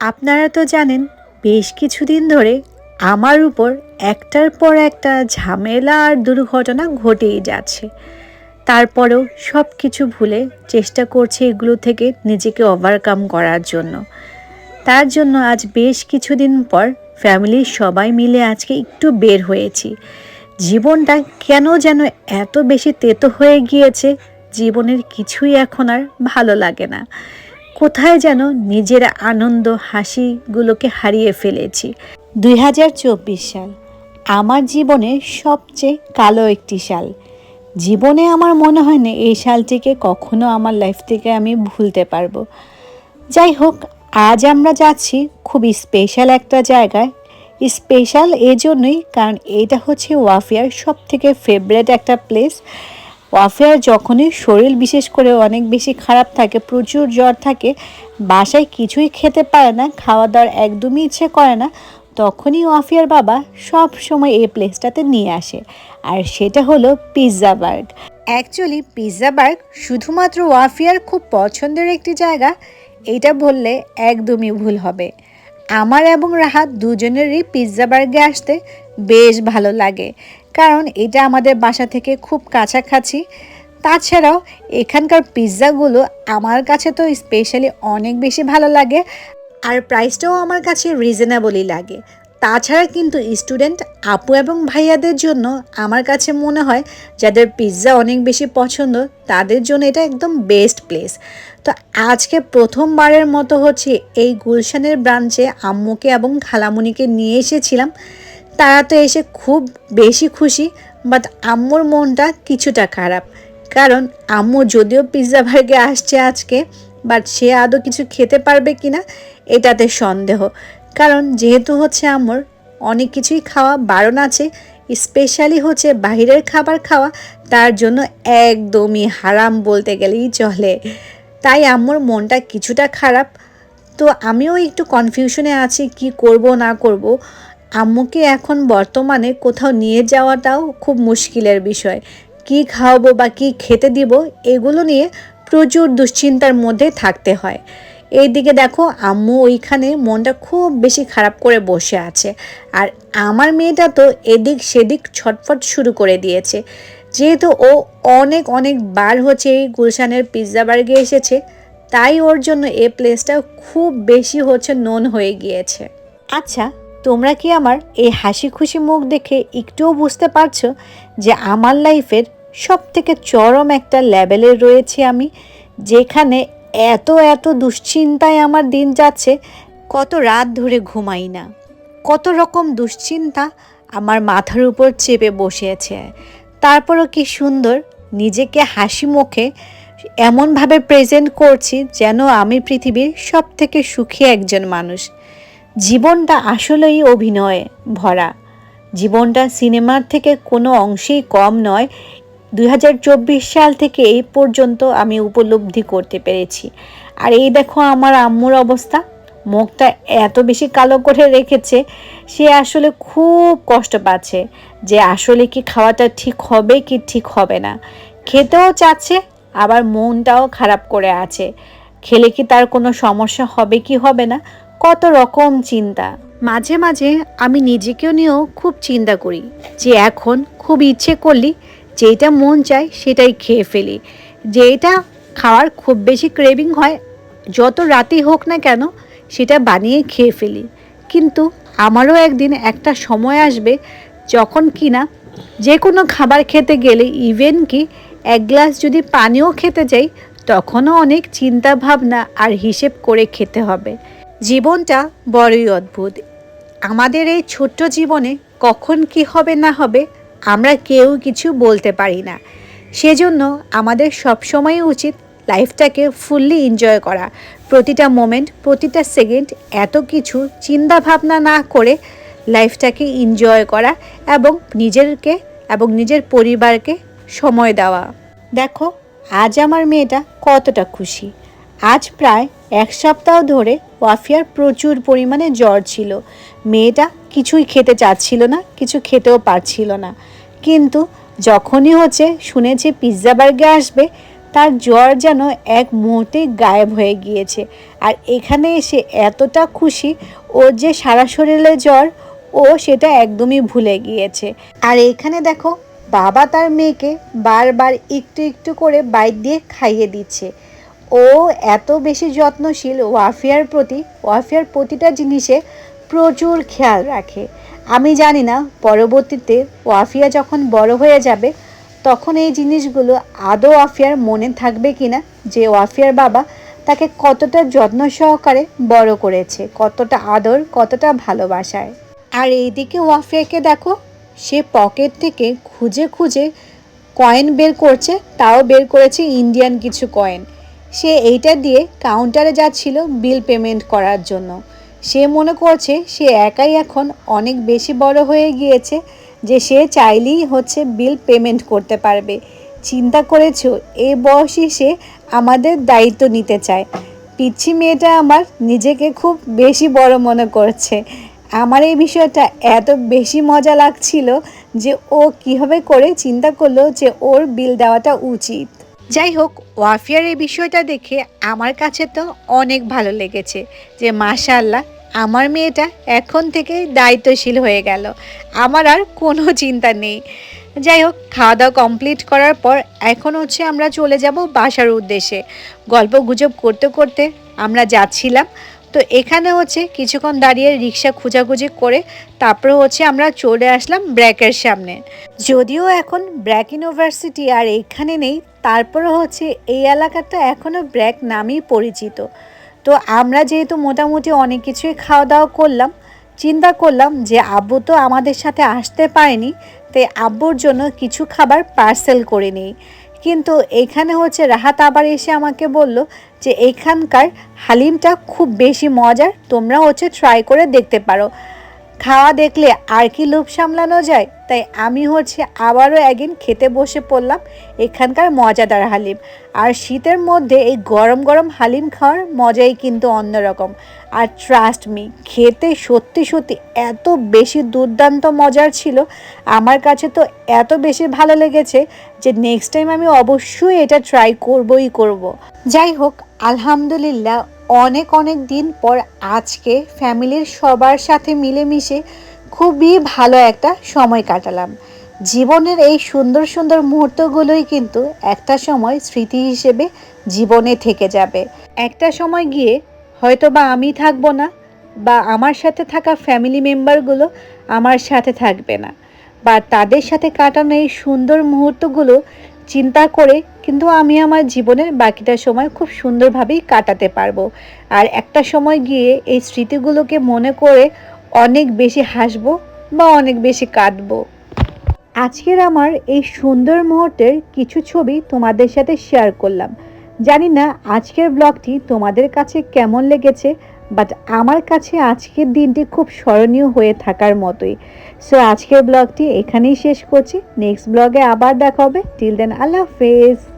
আপনারা তো জানেন, বেশ কিছুদিন ধরে আমার উপর একটার পর একটা ঝামেলা আর দুর্ঘটনা ঘটেই যাচ্ছে। তারপরেও সব কিছু ভুলে চেষ্টা করছি এগুলো থেকে নিজেকে ওভারকাম করার জন্য। তার জন্য আজ বেশ কিছুদিন পর ফ্যামিলির সবাই মিলে আজকে একটু বের হয়েছি। জীবনটা কেন যেন এত বেশি তেতো হয়ে গিয়েছে, জীবনের কিছুই এখন আর ভালো লাগে না। কোথায় যেন নিজের আনন্দ হাসিগুলোকে হারিয়ে ফেলেছি। দুই হাজার চব্বিশ সাল, আমার জীবনে সবচেয়ে কালো একটি সাল। জীবনে আমার মনে হয় না এই সালটিকে কখনো আমার লাইফ থেকে আমি ভুলতে পারব। যাই হোক, আজ আমরা যাচ্ছি খুবই স্পেশাল একটা জায়গায়। স্পেশাল এজন্যই, কারণ এটা হচ্ছে ওয়াফিয়ার সব থেকে ফেভারেট একটা প্লেস ওয়াফিয়ার যখনই শরীর বিশেষ করে অনেক বেশি খারাপ থাকে, প্রচুর জ্বর থাকে, বাসায় কিছুই খেতে পারে না, খাওয়া দাওয়ার একদমই ইচ্ছে করে না, তখনই ওয়াফিয়ার বাবা সব সময় এই প্লেসটাতে নিয়ে আসে। আর সেটা হলো pizza burg actually pizza burg শুধুমাত্র ওয়াফিয়ার খুব পছন্দের একটি জায়গা এটা বললে একদমই ভুল হবে। আমার এবং রাহাত দুজনেরই পিৎজা বার্গে আসতে বেশ ভালো লাগে। কারণ এটা আমাদের বাসা থেকে খুব কাছাকাছি। তাছাড়াও এখানকার পিৎজাগুলো আমার কাছে তো স্পেশালি অনেক বেশি ভালো লাগে। আর প্রাইসটাও আমার কাছে রিজনেবলই লাগে। তাছাড়া কিন্তু স্টুডেন্ট আপু এবং ভাইয়াদের জন্য আমার কাছে মনে হয় যাদের পিৎজা অনেক বেশি পছন্দ, তাদের জন্য এটা একদম বেস্ট প্লেস তো আজকে প্রথমবারের মতো হচ্ছে এই গুলশানের ব্রাঞ্চে আম্মুকে এবং খালামুনিকে নিয়ে এসেছিলাম। তারা তো এসে খুব বেশি খুশি বাট আম্মুর মনটা কিছুটা খারাপ। কারণ আম্মু যদিও পিৎজা বার্গে আসছে আজকে বাট সে আদৌ কিছু খেতে পারবে কিনা, এটাতে সন্দেহ। কারণ যেহেতু হচ্ছে আম্মুর অনেক কিছুই খাওয়া বারণ আছে স্পেশালি হচ্ছে বাইরের খাবার খাওয়া, তার জন্য একদমই হারাম বলতে গেলেই চলে। তাই আম্মুর মনটা কিছুটা খারাপ। তো আমিও একটু কনফিউশনে আছি, কি করব, না করব। আম্মুকে এখন বর্তমানে কোথাও নিয়ে যাওয়াটাও খুব মুশকিলের বিষয়। কি খাওয়াবো বা কি খেতে দিব, এগুলো নিয়ে প্রচুর দুশ্চিন্তার মধ্যে থাকতে হয়। এইদিকে দেখো আম্মু ওইখানে মনটা খুব বেশি খারাপ করে বসে আছে। আর আমার মেয়েটা তো এদিক সেদিক ছটফট শুরু করে দিয়েছে। যেহেতু ও অনেক অনেক বার হচ্ছে এই গুলশানের পিৎজা বার্গে এসেছে, তাই ওর জন্য এ প্লেসটা খুব বেশি হচ্ছে নোন হয়ে গিয়েছে। আচ্ছা তোমরা কি আমার এই হাসি খুশি মুখ দেখে একটুও বুঝতে পারছ যে আমার লাইফের সব থেকে চরম একটা লেভেলে রয়েছে আমি, যেখানে এত এত দুশ্চিন্তায় আমার দিন যাচ্ছে, কত রাত ধরে ঘুমাই না। কত রকম দুশ্চিন্তা আমার মাথার উপর চেপে বসে আছে তারপরও কি সুন্দর, নিজেকে হাসি মুখে এমনভাবে প্রেজেন্ট করছি যেন আমি পৃথিবীর সব থেকে সুখী একজন মানুষ। জীবনটা আসলেই অভিনয়ে ভরা। জীবনটা সিনেমার থেকে কোনো অংশেই কম নয় দুই হাজার চব্বিশ সাল থেকে এই পর্যন্ত আমি উপলব্ধি করতে পেরেছি। আর এই দেখো আমার আম্মুর অবস্থা। মুখটা এত বেশি কালো করে রেখেছে, সে আসলে খুব কষ্ট পাচ্ছে যে আসলে কি খাওয়াটা ঠিক হবে কি ঠিক হবে না। খেতেও চাচ্ছে, আবার মনটাও খারাপ করে আছে। খেলে কি তার কোনো সমস্যা হবে কি হবে না? কত রকম চিন্তা। মাঝে মাঝে আমি নিজেকেও নিয়েও খুব চিন্তা করি যে এখন খুব ইচ্ছে করলি যেটা মন চায় সেটাই খেয়ে ফেলি। যেটা খাওয়ার খুব বেশি ক্রেভিং হয়, যত রাতেই হোক না কেন, সেটা বানিয়ে খেয়ে ফেলি। কিন্তু আমারও একদিন একটা সময় আসবে যখন কিনা যে কোনো খাবার খেতে গেলে ইভেন কি এক গ্লাস যদি পানিও খেতে যাই, তখনও অনেক চিন্তা ভাবনা আর হিসেব করে খেতে হবে। জীবনটা বড়ই অদ্ভুত। আমাদের এই ছোট্ট জীবনে কখন কি হবে না হবে আমরা কেউ কিছু বলতে পারি না। সেজন্য আমাদের সবসময় উচিত লাইফটাকে ফুললি এনজয় করা। প্রতিটা মোমেন্ট, প্রতিটা সেকেন্ড এত কিছু চিন্তা ভাবনা না করে লাইফটাকে এনজয় করা এবং নিজেরকে এবং নিজের পরিবারকে সময় দেওয়া। দেখো, আজ আমার মেয়েটা কতটা খুশি। আজ প্রায় এক সপ্তাহ ধরে ওয়াফিয়ার প্রচুর পরিমাণে জ্বর ছিল। মেয়েটা কিছুই খেতে চাচ্ছিল না, কিছু খেতেও পারছিল না। কিন্তু যখনই হচ্ছে শুনেছে পিৎজা বার্গে আসবে, তার জ্বর যেন এক মুহূর্তেই গায়েব হয়ে গিয়েছে। আর এখানে এসে এতটা খুশি, ওর যে সারা শরীরে জ্বর, ও সেটা একদমই ভুলে গিয়েছে। আর এখানে দেখো, বাবা তার মেয়েকে বারবার একটু একটু করে বাইট দিয়ে খাইয়ে দিচ্ছে। ও এত বেশি যত্নশীল, ওয়াফিয়ার প্রতি, ওয়াফিয়ার প্রতিটা জিনিসে প্রচুর খেয়াল রাখে। আমি জানি না, পরবর্তীতে ওয়াফিয়া যখন বড় হয়ে যাবে, তখন এই জিনিসগুলো আদৌ ওয়াফিয়ার মনে থাকবে কিনা যে ওয়াফিয়ার বাবা তাকে কতটা যত্ন সহকারে বড় করেছে, কতটা আদর, কতটা ভালোবাসায়। আর এইদিকে ওয়াফিয়াকে দেখো, সে পকেট থেকে খুঁজে খুঁজে কয়েন বের করছে, তাও বের করেছে ইন্ডিয়ান কিছু কয়েন। সে এইটা দিয়ে কাউন্টারে যাচ্ছিল বিল পেমেন্ট করার জন্য। সে মনে করছে সে একাই এখন অনেক বেশি বড় হয়ে গিয়েছে যে সে চাইলেই হচ্ছে বিল পেমেন্ট করতে পারবে। চিন্তা করেছ এই বয়সে সে আমাদের দায়িত্ব নিতে চায়। পিচ্ছি মেয়েটা আমার নিজেকে খুব বেশি বড় মনে করছে। আমার এই বিষয়টা এত বেশি মজা লাগছিল যে ও কীভাবে করে চিন্তা করল যে ওর বিল দেওয়াটা উচিত। যাই হোক ওয়াফিয়ার এই বিষয়টা দেখে আমার কাছে তো অনেক ভালো লেগেছে যে মাশাল্লাহ আমার মেয়েটা এখন থেকে দায়িত্বশীল হয়ে গেল। আমার আর কোনো চিন্তা নেই। যাই হোক খাওয়া দাওয়া কমপ্লিট করার পর এখন হচ্ছে আমরা চলে যাব বাসার উদ্দেশ্যে। গল্প গুজব করতে করতে আমরা যাচ্ছিলাম। তো এখানে হচ্ছে কিছুক্ষণ দাঁড়িয়ে রিক্সা খোঁজাখুঁজি করে তারপরে হচ্ছে আমরা চলে আসলাম ব্র্যাকের সামনে। যদিও এখন ব্র্যাক ইউনিভার্সিটি আর এখানে নেই তারপরে হচ্ছে এই এলাকাটা এখনও ব্র্যাক নামেই পরিচিত। তো আমরা যেহেতু মোটামুটি অনেক কিছুই খাওয়া দাওয়া করলাম, চিন্তা করলাম যে আব্বু তো আমাদের সাথে আসতে পারেনি, তাই আব্বুর জন্য কিছু খাবার পার্সেল করে নিই। কিন্তু এখানে হচ্ছে রাহাত আবার এসে আমাকে বলল যে এখানকার হালিমটা খুব বেশি মজার, তোমরা হচ্ছে ট্রাই করে দেখতে পারো। খাওয়া দেখলে আর কি লোভ সামলানো যায়? তাই আমি হচ্ছে আবারও একদিন খেতে বসে পড়লাম এখানকার মজাদার হালিম। আর শীতের মধ্যে এই গরম গরম হালিম খাওয়ার মজাই কিন্তু অন্যরকম। আর ট্রাস্ট মি খেতে সত্যি সত্যি এত বেশি দুর্দান্ত মজার ছিল। আমার কাছে তো এত বেশি ভালো লেগেছে যে নেক্সট টাইম আমি অবশ্যই এটা ট্রাই করবই করব। যাই হোক, আলহামদুলিল্লাহ অনেক অনেক দিন পর আজকে ফ্যামিলির সবার সাথে মিলেমিশে খুবই ভালো একটা সময় কাটালাম। জীবনের এই সুন্দর সুন্দর মুহূর্তগুলোই কিন্তু একটা সময় স্মৃতি হিসেবে জীবনে থেকে যাবে। একটা সময় গিয়ে হয়তো বা আমি থাকব না বা আমার সাথে থাকা ফ্যামিলি মেম্বারগুলো আমার সাথে থাকবে না। বা তাদের সাথে কাটানো এই সুন্দর মুহূর্তগুলো চিন্তা করে কিন্তু আমি আমার জীবনের বাকিটা সময় খুব সুন্দরভাবেই কাটাতে পারব। আর একটা সময় গিয়ে এই স্মৃতিগুলোকে মনে করে অনেক বেশি হাসবো বা অনেক বেশি কাঁদবো। আজকের আমার এই সুন্দর মুহূর্তের কিছু ছবি তোমাদের সাথে শেয়ার করলাম। জানি না আজকের ব্লগটি তোমাদের কাছে কেমন লেগেছে বাট আমার কাছে আজকের দিনটি খুব স্মরণীয় হয়ে থাকার মতোই। সো আজকের ব্লগটি এখানেই শেষ করছি। নেক্সট ব্লগে আবার দেখা হবে। টিল দেন আল্লাহ হাফেজ।